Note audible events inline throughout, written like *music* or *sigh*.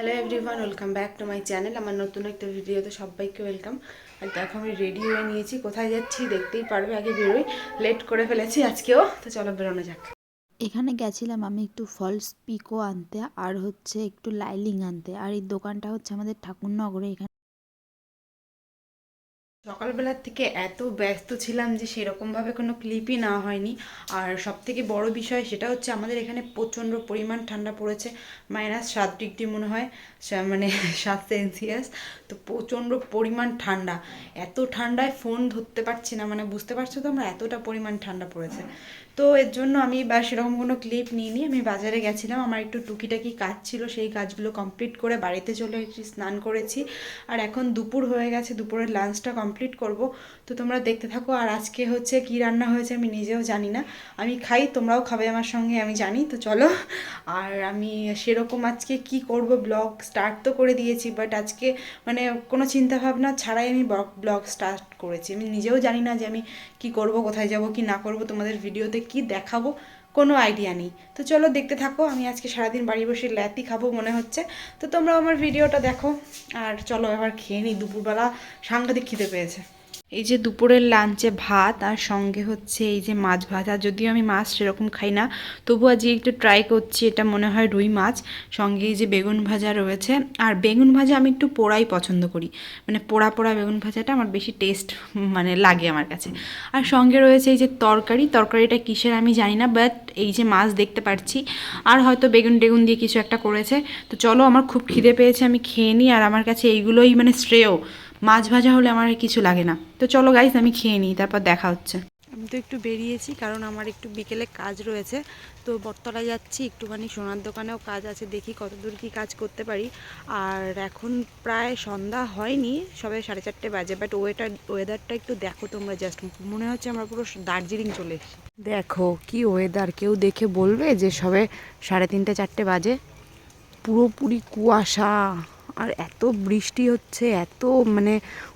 Hello everyone welcome back to my channel আমার নতুন একটা ভিডিওতে সবাইকে ওয়েলকাম আর দেখো, আমি রেডি হয়ে নিয়েছি। কোথায় যাচ্ছি দেখতেই পারবে, আগে বেরোই। লেট করে ফেলেছি আজকেও। তো চলো বেরোনো যাক। এখানে গেছিলাম আমি একটু ফলস পিকো আনতে, আর হচ্ছে একটু লাইলিং আনতে। আর এই দোকানটা হচ্ছে আমাদের ঠাকুরনগরে। এখানে সকালবেলার থেকে এত ব্যস্ত ছিলাম যে সেরকমভাবে কোনো ক্লিপই না হয়নি। আর সব থেকে বড় বিষয় সেটা হচ্ছে আমাদের এখানে প্রচণ্ড পরিমাণ ঠান্ডা পড়েছে মাইনাস সাত ডিগ্রি মনে হয় মানে *laughs* সাত সেলসিয়াস তো প্রচণ্ড পরিমাণ ঠান্ডা। এত ঠান্ডায় ফোন ধরতে পারছি না মানে বুঝতে পারছ তো আমরা এতটা পরিমাণ ঠান্ডা পড়েছে। তো এর জন্য আমি বা সেরকম কোনো ক্লিপ নিইনি। আমি বাজারে গেছিলাম, আমার একটু টুকিটাকি কাজ ছিল, সেই কাজগুলো কমপ্লিট করে বাড়িতে চলে এসেছি স্নান করেছি। আর এখন দুপুর হয়ে গেছে, দুপুরের লাঞ্চটা কমপ্লিট করব। তো তোমরা দেখতে থাকো, আর আজকে হচ্ছে কি রান্না হয়েছে আমি নিজেও জানি না। আমি খাই, তোমরাও খাবে আমার সঙ্গে, আমি জানি, তো চলো। আর আমি সেরকম আজকে কি করব ব্লগ স্টার্ট তো করে দিয়েছি বাট আজকে মানে কোনো চিন্তা ভাবনা ছাড়াই আমি ব্লগ স্টার্ট করেছি। আমি নিজেও জানি না যে আমি কি করব, কোথায় যাব, কি না করব, তোমাদের ভিডিওতে কি দেখাবো? কোনো আইডিয়া নেই। তো চলো দেখতে থাকো, আমি আজকে সারাদিন বাড়ি বসে ল্যাতি খাব মনে হচ্ছে। তো তোমরা আমার ভিডিওটা দেখো, আর চলো এবার খেয়ে নিই। দুপুরবেলা সাংঘাতিক খিদে পেয়েছে। এই যে দুপুরের লাঞ্চে ভাত আর সঙ্গে হচ্ছে এই যে মাছ ভাজা যদিও আমি মাছ সেরকম খাই না, তবু আজকে একটু ট্রাই করছি, এটা মনে হয় রুই মাছ। সঙ্গে এই যে বেগুন ভাজা রয়েছে। আর বেগুন ভাজা আমি একটু পোড়াই পছন্দ করি। মানে পোড়া পোড়া বেগুন ভাজাটা আমার বেশি টেস্ট মানে লাগে আমার কাছে। আর সঙ্গে রয়েছে এই যে তরকারি। তরকারিটা কিসের আমি জানি না বাট এই যে মাছ দেখতে পাচ্ছি আর হয়তো বেগুন টেগুন দিয়ে কিছু একটা করেছে। তো চলো, আমার খুব খিদে পেয়েছে, আমি খেয়ে নিই। আর আমার কাছে এইগুলোই মানে শ্রেয়। মাছ ভাজা হলে আমার আর কিছু লাগে না। তো চলো গাইস আমি খেয়ে নিই তারপর দেখা হচ্ছে। আমি তো একটু বেরিয়েছি কারণ আমার একটু বিকেলে কাজ রয়েছে। তো বটতলায় যাচ্ছি একটুখানি সোনার দোকানেও কাজ আছে দেখি কতদূর কি কাজ করতে পারি। আর এখন প্রায় সন্ধ্যা হয়নি সবে সাড়ে চারটে বাজে বাট ওয়েটার ওয়েদারটা একটু দেখো তোমরা জাস্ট মনে হচ্ছে আমরা পুরো দার্জিলিং চলে এসেছি। দেখো কি ওয়েদার কেউ দেখে বলবে যে সবে সাড়ে তিনটে চারটে বাজে। পুরোপুরি কুয়াশা। আর এত বৃষ্টি হচ্ছে, এত মানে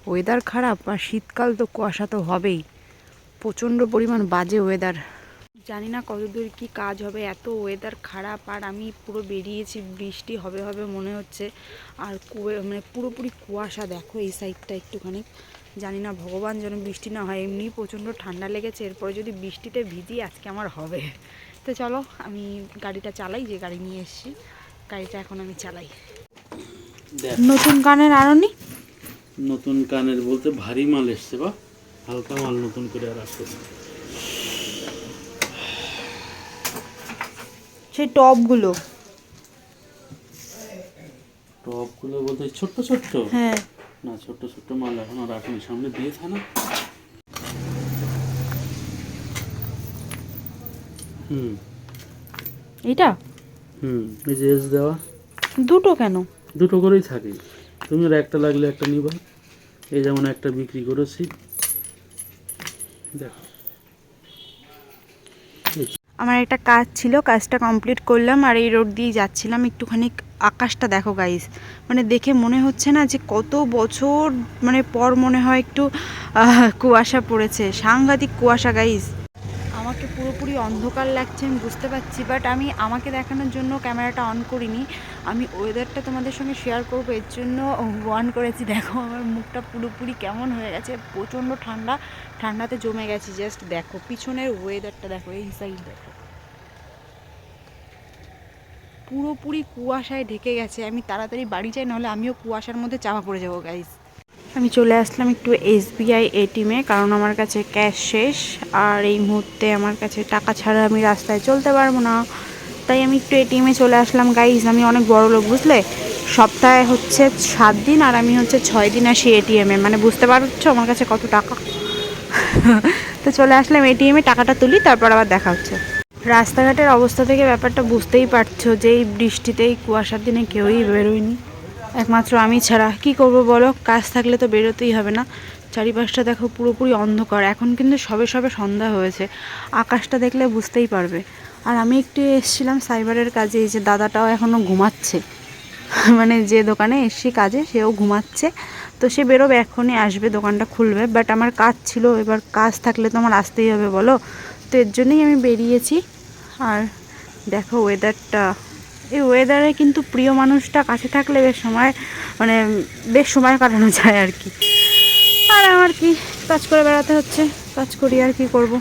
ওয়েদার খারাপ, আর শীতকাল তো কুয়াশা তো হবেই। প্রচণ্ড পরিমাণ বাজে ওয়েদার জানি না কতদূর কি কাজ হবে, এত ওয়েদার খারাপ, আর আমি পুরো বেরিয়েছি, বৃষ্টি হবে হবে মনে হচ্ছে। আর কুয়ে মানে পুরোপুরি কুয়াশা, দেখো এই সাইডটা একটুখানি। জানি না ভগবান যেন বৃষ্টি না হয়, এমনি প্রচণ্ড ঠান্ডা লেগেছে, এরপরে যদি বৃষ্টিতে ভিজি আজকে আমার হবে। তো চলো, আমি গাড়িটা চালাই, যে গাড়ি নিয়ে এসেছি, গাড়িটা এখন আমি চালাই। নতুন গানের আরনি নতুন কানের বলতে ভারী মাল এসছে বা হালকা মাল নতুন করে আর আসছে। সেই টপগুলো। টপগুলো বলতে ছোট্ট ছোট্ট? হ্যাঁ। না ছোট্ট ছোট্ট মাল এখন আর আসেনি সামনে দিয়েছে না। হুম। এটা? হুম এই যে এস দেওয়া। দুটো কেন? দুটো করেই থাকে। তুমি আর একটা লাগলে একটা নিবা। এই যেমন একটা বিক্রি করেছি। দেখো। আমার একটা কাজ ছিল, কাজটা কমপ্লিট করলাম আর এই রোড দিয়ে যাচ্ছিলাম। একটুখানি আকাশটা দেখো গাইস মানে দেখে মনে হচ্ছে না যে কত বছর মানে পর মনে হয় একটু কুয়াশা পড়েছে। সাংঘাতিক কুয়াশা গাইস পুরোপুরি অন্ধকার লাগছে, আমি বুঝতে পারছি বাট আমি আমাকে দেখানোর জন্য ক্যামেরাটা অন করিনি। আমি ওয়েদারটা তোমাদের সঙ্গে শেয়ার করব, এর জন্য অন করেছি, দেখো আমার মুখটা পুরোপুরি কেমন হয়ে গেছে, প্রচণ্ড ঠান্ডা, ঠান্ডাতে জমে গেছি জাস্ট দেখো, পিছনের ওয়েদারটা দেখো, এই সাইড দেখো। পুরোপুরি কুয়াশায় ঢেকে গেছে, আমি তাড়াতাড়ি বাড়ি যাই, নাহলে আমিও কুয়াশার মধ্যে চাপা পড়ে যাব গাইজ আমি চলে আসলাম একটু এসবিআই এটিএমে কারণ আমার কাছে ক্যাশ শেষ। আর এই মুহূর্তে আমার কাছে টাকা ছাড়া আমি রাস্তায় চলতে পারব না। তাই আমি একটু এটিএমে চলে আসলাম। গাইজ আমি অনেক বড় লোক, বুঝলে? সপ্তাহে হচ্ছে সাত দিন আর আমি হচ্ছে ছয় দিন আসি এটিএমে মানে বুঝতে পারছ আমার কাছে কত টাকা? তো চলে আসলাম এটিএমে টাকাটা তুলি, তারপর আবার দেখা হচ্ছে। রাস্তাঘাটের অবস্থা থেকে ব্যাপারটা বুঝতেই পারছ যে এই বৃষ্টিতেই কুয়াশার দিনে কেউই বেরোয়নি। একমাত্র আমি ছাড়া। কি করব বলো? কাজ থাকলে তো বেরোতেই হবে না। চারিপাশটা দেখো পুরোপুরি অন্ধকার। এখন কিন্তু সবে সবে সন্ধ্যা হয়েছে। আকাশটা দেখলে বুঝতেই পারবে। আর আমি একটু এসেছিলাম সাইবারের কাজে। এই যে দাদাটাও এখনও ঘুমাচ্ছে। *laughs* মানে যে দোকানে এসছি কাজে, সেও ঘুমাচ্ছে। তো সে বেরোবে, এখনই আসবে, দোকানটা খুলবে। বাট আমার কাজ ছিল, এবার কাজ থাকলে তো আমার আসতেই হবে, বলো? তো এর জন্যই আমি বেরিয়েছি। আর দেখো ওয়েদারটা এই ওয়েদারে কিন্তু প্রিয় মানুষটা কাছে থাকলে বেশ সময় মানে বেশ সময় কাটানো যায় আর কি। আর আমার কি, কাজ করে বেড়াতে হচ্ছে, কাজ করি আর কি করব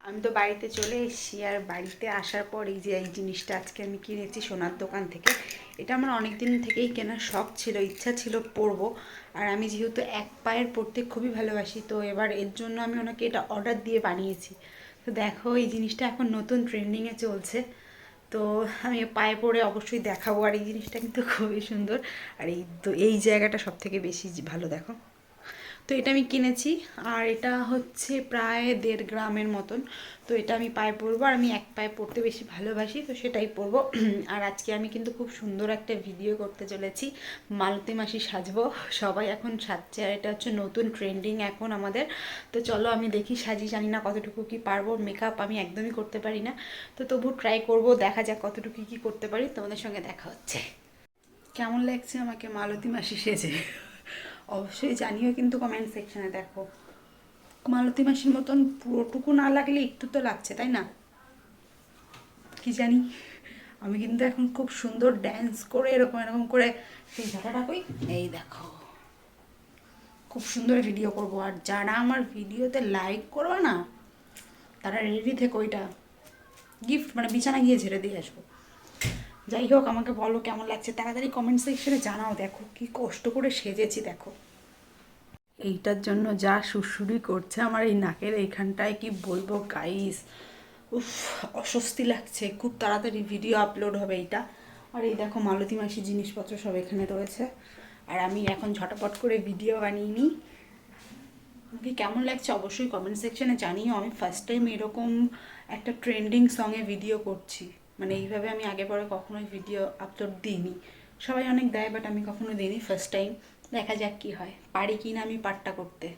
আমি তো বাড়িতে চলে এসেছি আর বাড়িতে আসার পর এই যে এই জিনিসটা আজকে আমি কিনেছি সোনার দোকান থেকে, এটা আমার অনেক দিন থেকেই কেনার শখ ছিল, ইচ্ছা ছিল পরবো। আর আমি যেহেতু এক পায়ের পরতে খুবই ভালোবাসি, তো এবার এর জন্য আমি ওনাকে এটা অর্ডার দিয়ে বানিয়েছি। তো দেখো এই জিনিসটা এখন নতুন ট্রেন্ডিংয়ে চলছে। তো আমি পায়ে পরে অবশ্যই দেখাবো। আর এই জিনিসটা কিন্তু খুবই সুন্দর। আর এই তো এই জায়গাটা সব থেকে বেশি ভালো, দেখো। তো এটা আমি কিনেছি, আর এটা হচ্ছে প্রায় দেড় গ্রামের মতন। তো এটা আমি পায়ে পরবো, আর আমি এক পায়ে পরতে বেশি ভালোবাসি, তো সেটাই পরবো। *clears throat* আর আজকে আমি কিন্তু খুব সুন্দর একটা ভিডিও করতে চলেছি। মালতি মাসি সাজবো, সবাই এখন সাজছে, আর এটা হচ্ছে নতুন ট্রেন্ডিং এখন আমাদের। তো চলো আমি দেখি, সাজি, জানি না কতটুকু কি পারব মেকআপ আমি একদমই করতে পারি না। তো তবু ট্রাই করব, দেখা যাক কতটুকু কি করতে পারি, তোমাদের সঙ্গে দেখা হচ্ছে। কেমন লাগছে আমাকে মালতী মাসি সেজে? অবশ্যই জানিও কিন্তু কমেন্ট সেকশনে দেখো। মালতী মাসির মতন পুরোটুকু না লাগলে একটু তো লাগছে, তাই না? কি জানি, আমি কিন্তু এখন খুব সুন্দর ড্যান্স করে এরকম এরকম করে সেই ঝাঁটাটা কই এই দেখো, খুব সুন্দর ভিডিও করব। আর যারা আমার ভিডিওতে লাইক করবে না, তারা রেডি থেকে ওইটা। গিফট মানে বিছানা গিয়ে ঝেড়ে দিয়ে আসব। যাই হোক, আমাকে বলো কেমন লাগছে? তাড়াতাড়ি কমেন্ট সেকশনে জানাও দেখো, কি কষ্ট করে সেজেছি দেখো। এইটার জন্য যা সুরসুরি করছে আমার এই নাকের এইখানটায়, কি বলব গাইস উফ, অস্বস্তি লাগছে, খুব তাড়াতাড়ি ভিডিও আপলোড হবে এইটা। আর এই দেখো, মালতী মাসি জিনিসপত্র সব এখানে রয়েছে। আর আমি এখন ঝটাপট করে ভিডিও বানিয়ে নিই। আমাকে কেমন লাগছে অবশ্যই কমেন্ট সেকশনে জানিও। আমি ফার্স্ট টাইম এরকম একটা ট্রেন্ডিং সঙে ভিডিও করছি। মানে এইভাবে আমি আগে পরে কখনোই ভিডিও আপলোড দিইনি। সবাই অনেক দেয় বাট আমি কখনো দিইনি ফার্স্ট টাইম দেখা যাক কি হয়। পারি কি না আমি পাটটা করতে।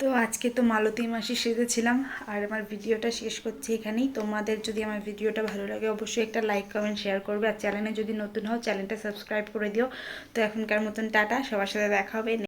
তো আজকে তো মালতী মাসি সেজেছিলাম আর আমার ভিডিওটা শেষ করছি এখানেই। তোমাদের যদি আমার ভিডিওটা ভালো লাগে, অবশ্যই একটা লাইক কমেন্ট শেয়ার করবে। আর চ্যানেলে যদি নতুন হও চ্যানেলটা সাবস্ক্রাইব করে দিও। তো এখনকার মতন টাটা, সবার সাথে দেখা হবে।